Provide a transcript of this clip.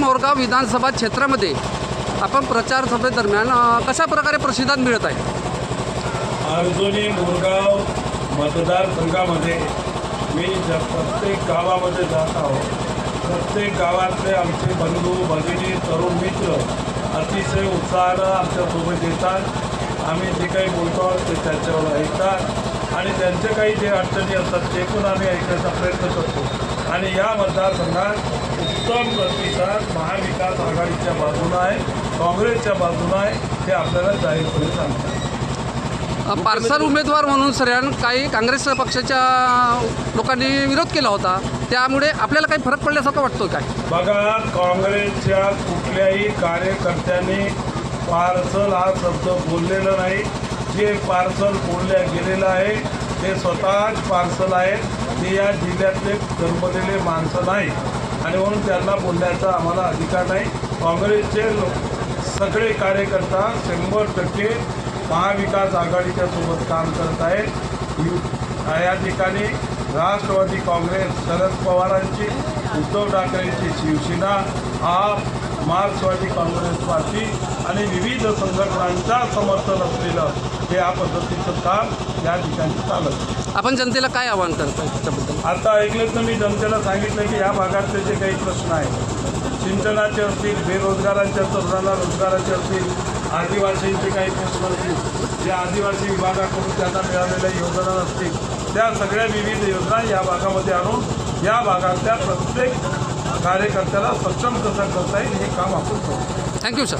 मोरगाव विधानसभा क्षेत्रामध्ये आपण प्रचार सभेदरम्यान कशा प्रकारे प्रसिद्धांत मिळत आहे? अर्जुनी मोरगाव मतदारसंघामध्ये मी ज प्रत्येक गावामध्ये जात आहोत प्रत्येक गावातले आमचे बंधू भगिनी तरुण मित्र अतिशय उत्साहानं आमच्यासोबत येतात. आम्ही जे काही बोलतो आहोत ते त्यांच्यावर ऐकतात आणि त्यांचे काही जे अडचणी असतात ते पण आम्ही ऐकण्याचा प्रयत्न करतो. आणि या मतदारसंघात उत्तम प्रतिसाद महाविकास आघाडीच्या बाजूनं आहे काँग्रेसच्या बाजूनं आहे ते आपल्याला जाहीरपणे सांगतात. पार्सल उमेदवार म्हणून सऱ्यान काही काँग्रेस पक्षाच्या लोकांनी विरोध केला होता त्यामुळे आपल्याला काही फरक पडल्यासारखं वाटतो काय? बघा काँग्रेसच्या कुठल्याही कार्यकर्त्यांनी पार्सल हा शब्द बोललेला नाही. जे पार्सल बोलल्या गेलेलं आहे ते स्वतःच पार्सल आहेत ते या जिल्ह्यातले जन्मलेले माणसं नाही आणि म्हणून त्यांना बोलण्याचा आम्हाला अधिकार नाही. काँग्रेसचे सगळे कार्यकर्ता शंभर टक्के महाविकास आघाडीच्या सोबत काम करत आहेत. या ठिकाणी राष्ट्रवादी काँग्रेस शरद पवारांची उद्धव ठाकरेंची शिवसेना आप मार्क्सवादी काँग्रेस पार्टी आणि विविध संघटनांचा समर्थन असलेलं हे या पद्धतीचं काम या ठिकाणी चालत. आपण जनतेला काय आवाहन करताय त्याच्याबद्दल आता ऐकलं तर मी जनतेला सांगितलं की या भागातले जे काही प्रश्न आहेत सिंचनाचे असतील बेरोजगारांच्या तरुणांना रोजगाराचे असतील आदिवासींचे काही प्रश्न असतील जे आदिवासी विभागाकडून त्यांना मिळालेल्या योजना असतील त्या सगळ्या विविध योजना या भागामध्ये आणून या भागातल्या प्रत्येक कार्यकर्त्याला सक्षम कसं करता येईल हे काम आपण करू. Thank you sir